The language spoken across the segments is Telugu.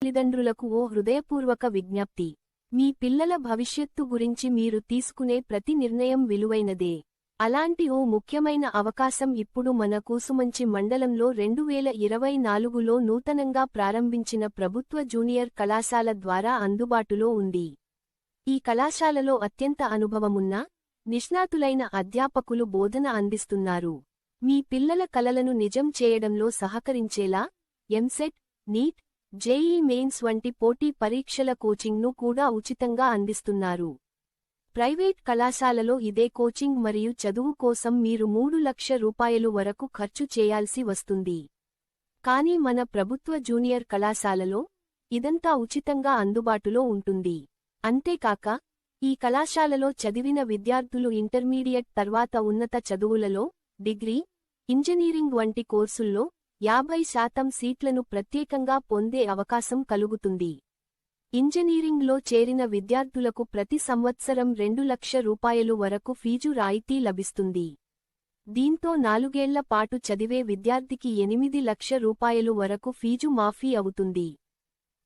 తల్లిదండ్రులకు ఓ హృదయపూర్వక విజ్ఞప్తి. మీ పిల్లల భవిష్యత్తు గురించి మీరు తీసుకునే ప్రతి నిర్ణయం విలువైనదే. అలాంటి ఓ ముఖ్యమైన అవకాశం ఇప్పుడు మన కూసుమంచి మండలంలో రెండు వేల ఇరవై నాలుగులో నూతనంగా ప్రారంభించిన ప్రభుత్వ జూనియర్ కళాశాల ద్వారా అందుబాటులో ఉంది. ఈ కళాశాలలో అత్యంత అనుభవమున్న నిష్ణాతులైన అధ్యాపకులు బోధన అందిస్తున్నారు. మీ పిల్లల కలలను నిజం చేయడంలో సహకరించేలా ఎంసెట్ నీట్ జేఈ మెయిన్స్ వంటి పోటీ పరీక్షల కోచింగ్ను కూడా ఉచితంగా అందిస్తున్నారు. ప్రైవేట్ కళాశాలలో ఇదే కోచింగ్ మరియు చదువు కోసం మీరు మూడు లక్ష రూపాయలు వరకు ఖర్చు చేయాల్సి వస్తుంది. కానీ మన ప్రభుత్వ జూనియర్ కళాశాలలో ఇదంతా ఉచితంగా అందుబాటులో ఉంటుంది. అంతేకాక ఈ కళాశాలలో చదివిన విద్యార్థులు ఇంటర్మీడియట్ తర్వాత ఉన్నత చదువులలో డిగ్రీ ఇంజనీరింగ్ వంటి కోర్సుల్లో యాభై శాతం సీట్లను ప్రత్యేకంగా పొందే అవకాశం కలుగుతుంది. ఇంజనీరింగ్లో చేరిన విద్యార్థులకు ప్రతి సంవత్సరం రెండు లక్ష రూపాయలు వరకు ఫీజు రాయితీ లభిస్తుంది. దీంతో నాలుగేళ్ళ పాటు చదివే విద్యార్థికి ఎనిమిది లక్ష రూపాయలు వరకు ఫీజు మాఫీ అవుతుంది.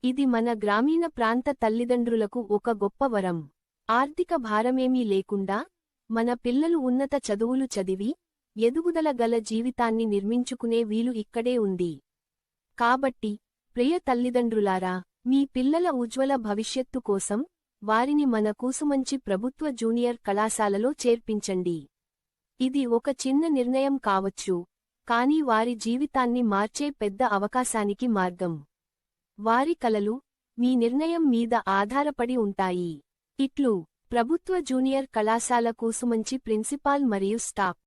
ఇది మన గ్రామీణ ప్రాంత తల్లిదండ్రులకు ఒక గొప్ప వరం. ఆర్థిక భారమేమీ లేకుండా మన పిల్లలు ఉన్నత చదువులు చదివి ఎదుగుదల గల జీవితాన్ని నిర్మించుకునే వీలు ఇక్కడే ఉంది. కాబట్టి ప్రియ తల్లిదండ్రులారా మీ పిల్లల ఉజ్వల భవిష్యత్తు కోసం వారిని మన కూసుమంచి ప్రభుత్వ జూనియర్ కళాశాలలో చేర్పించండి. ఇది ఒక చిన్న నిర్ణయం కావచ్చు కానీ వారి జీవితాన్ని మార్చే పెద్ద అవకాశానికి మార్గం. వారి కలలు మీ నిర్ణయం మీద ఆధారపడి ఉంటాయి. ఇట్లు ప్రభుత్వ జూనియర్ కళాశాల కూసుమంచి ప్రిన్సిపాల్ మరియు స్టాఫ్